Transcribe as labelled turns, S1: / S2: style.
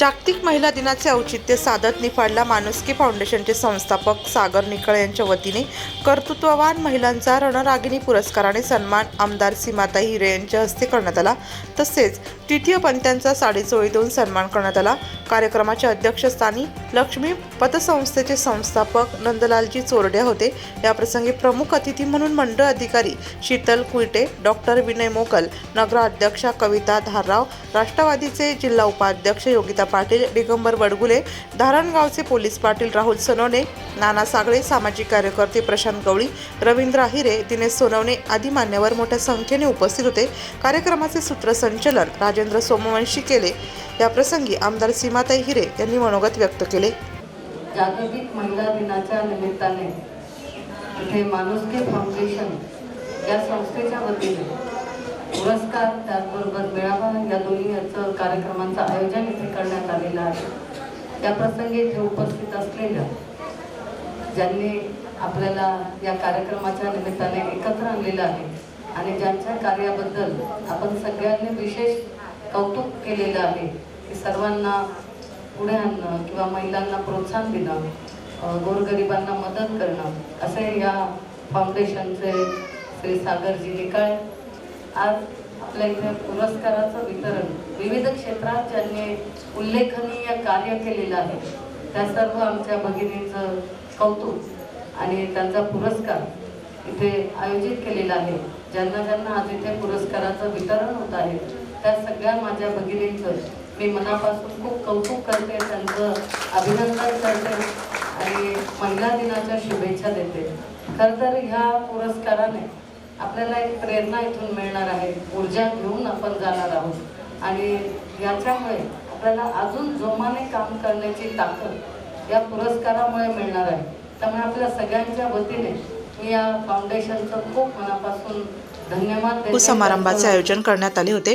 S1: जागतिक महिला दिनाचे औचित्य साधत निफाडला माणुसकी फाउंडेशनचे संस्थापक सागर निकळ यांच्या वतीने कर्तृत्ववान महिलांचा रणरागिणी पुरस्काराने सन्मान आमदार सीमाताई हिरे यांच्या हस्ते करण्यात आला. तसेच तृतीय पंत्यांचा साडेचोळी देऊन सन्मान करण्यात आला. कार्यक्रमाच्या अध्यक्षस्थानी लक्ष्मी पतसंस्थेचे संस्थापक नंदलालजी चोरड्या होते. याप्रसंगी प्रमुख अतिथी म्हणून मंडळ अधिकारी शीतल कुईटे डॉक्टर विनय मोकल नगराध्यक्षा कविता धारराव राष्ट्रवादीचे जिल्हा उपाध्यक्ष योगिता पाटील दिगंबर वडगुले धारणगावचे पोलीस पाटील राहुल सोनवणे नाना सागळे सामाजिक कार्यकर्ते प्रशांत गवळी रवींद्र आहिरे दिनेश सोनवणे आदी मान्यवर मोठ्या संख्येने उपस्थित होते. कार्यक्रमाचे सूत्रसंचलन राजेंद्र सोमवंशी केले. याप्रसंगी आमदार सीमाताई हिरे यांनी मनोगत व्यक्त केले.
S2: जागतिक महिला दिनाच्या निमित्ताने इथे माणुसकी फाउंडेशन या संस्थेच्या वतीने पुरस्कार त्याचबरोबर मेळावा या दोन्ही याचं कार्यक्रमांचं आयोजन इथे करण्यात आलेलं आहे. त्या प्रसंगी इथे उपस्थित असलेल्या ज्यांनी आपल्याला या कार्यक्रमाच्या निमित्ताने एकत्र आणलेलं आहे आणि ज्यांच्या कार्याबद्दल आपण सगळ्यांनी विशेष कौतुक केलेलं आहे की सर्वांना पुढे आणणं किंवा महिलांना प्रोत्साहन देणं गोरगरिबांना मदत करणं असे या फाउंडेशनचे श्री सागरजी निकाळे. आज आपल्या इथे पुरस्काराचं वितरण. विविध क्षेत्रात ज्यांनी उल्लेखनीय कार्य केलेलं आहे त्या सर्व आमच्या भगिनींचं कौतुक आणि त्यांचा पुरस्कार इथे आयोजित केलेला आहे. ज्यांना ज्यांना आज इथे पुरस्काराचं वितरण होत आहे त्या सगळ्या माझ्या भगिनींचं मी मनापासून खूप कौतुक करते त्यांचं अभिनंदन करते आणि महिला दिनाच्या शुभेच्छा देते. खरं तर ह्या पुरस्काराने आपल्याला एक प्रेरणा इथून मिळणार आहे. ऊर्जा घेऊन आपण जाणार आहोत. आणि याच्यामुळे आपल्याला अजून जोमाने काम करण्याची ताकद या पुरस्कारामुळे मिळणार आहे. त्यामुळे आपल्या सगळ्यांच्या वतीने मी या फाउंडेशनचं खूप मनापासून धन्यवाद.
S1: समारंभाचे आयोजन करण्यात आले होते.